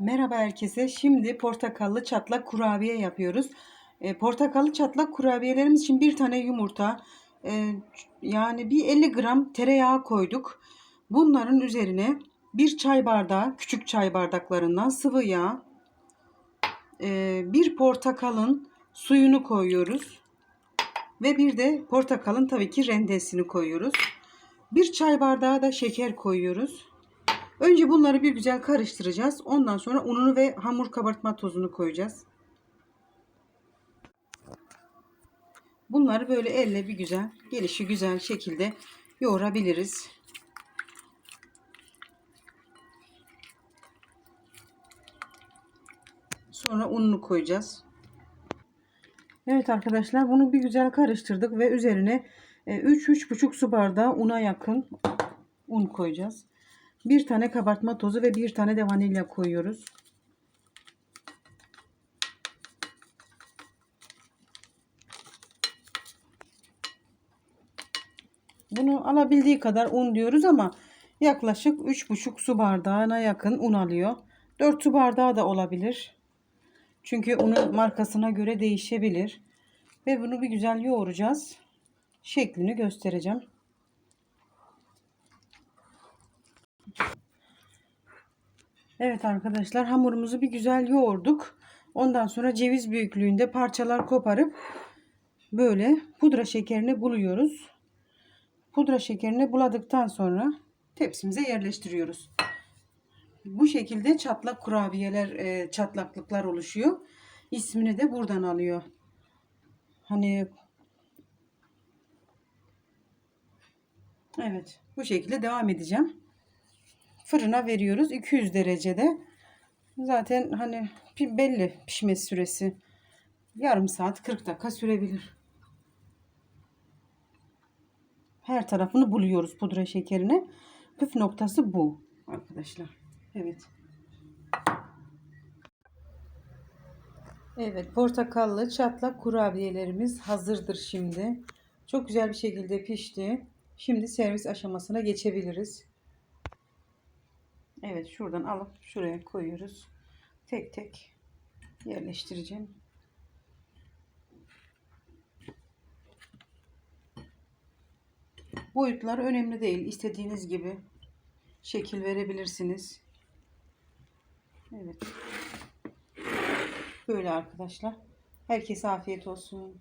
Merhaba herkese. Şimdi portakallı çatlak kurabiye yapıyoruz. E, portakallı çatlak kurabiyelerimiz için bir tane yumurta, e, yani bir 50 gram tereyağı koyduk. Bunların üzerine bir çay bardağı, küçük çay bardaklarından sıvı yağ, e, bir portakalın suyunu koyuyoruz. Ve bir de portakalın tabii ki rendesini koyuyoruz. Bir çay bardağı da şeker koyuyoruz. Önce bunları bir güzel karıştıracağız. Ondan sonra ununu ve hamur kabartma tozunu koyacağız. Bunları böyle elle bir güzel, gelişi güzel şekilde yoğurabiliriz. Sonra ununu koyacağız. Evet arkadaşlar bunu bir güzel karıştırdık ve üzerine 3-3,5 su bardağı una yakın un koyacağız. Bir tane kabartma tozu ve bir tane de vanilya koyuyoruz. Bunu alabildiği kadar un diyoruz ama yaklaşık 3,5 su bardağına yakın un alıyor. 4 su bardağı da olabilir. Çünkü unun markasına göre değişebilir. Ve bunu bir güzel yoğuracağız. Şeklini göstereceğim. Evet arkadaşlar hamurumuzu bir güzel yoğurduk. Ondan sonra ceviz büyüklüğünde parçalar koparıp böyle pudra şekerini buluyoruz. Pudra şekerini buladıktan sonra tepsimize yerleştiriyoruz. Bu şekilde çatlak kurabiyeler, e, çatlaklıklar oluşuyor. İsmini de buradan alıyor. Hani Evet, bu şekilde devam edeceğim fırına veriyoruz 200 derecede. Zaten hani belli pişme süresi. Yarım saat 40 dakika sürebilir. Her tarafını buluyoruz pudra şekerini. Püf noktası bu arkadaşlar. Evet. Evet portakallı çatlak kurabiyelerimiz hazırdır şimdi. Çok güzel bir şekilde pişti. Şimdi servis aşamasına geçebiliriz. Evet şuradan alıp şuraya koyuyoruz. Tek tek yerleştireceğim. Boyutları önemli değil. İstediğiniz gibi şekil verebilirsiniz. Evet. Böyle arkadaşlar. Herkese afiyet olsun.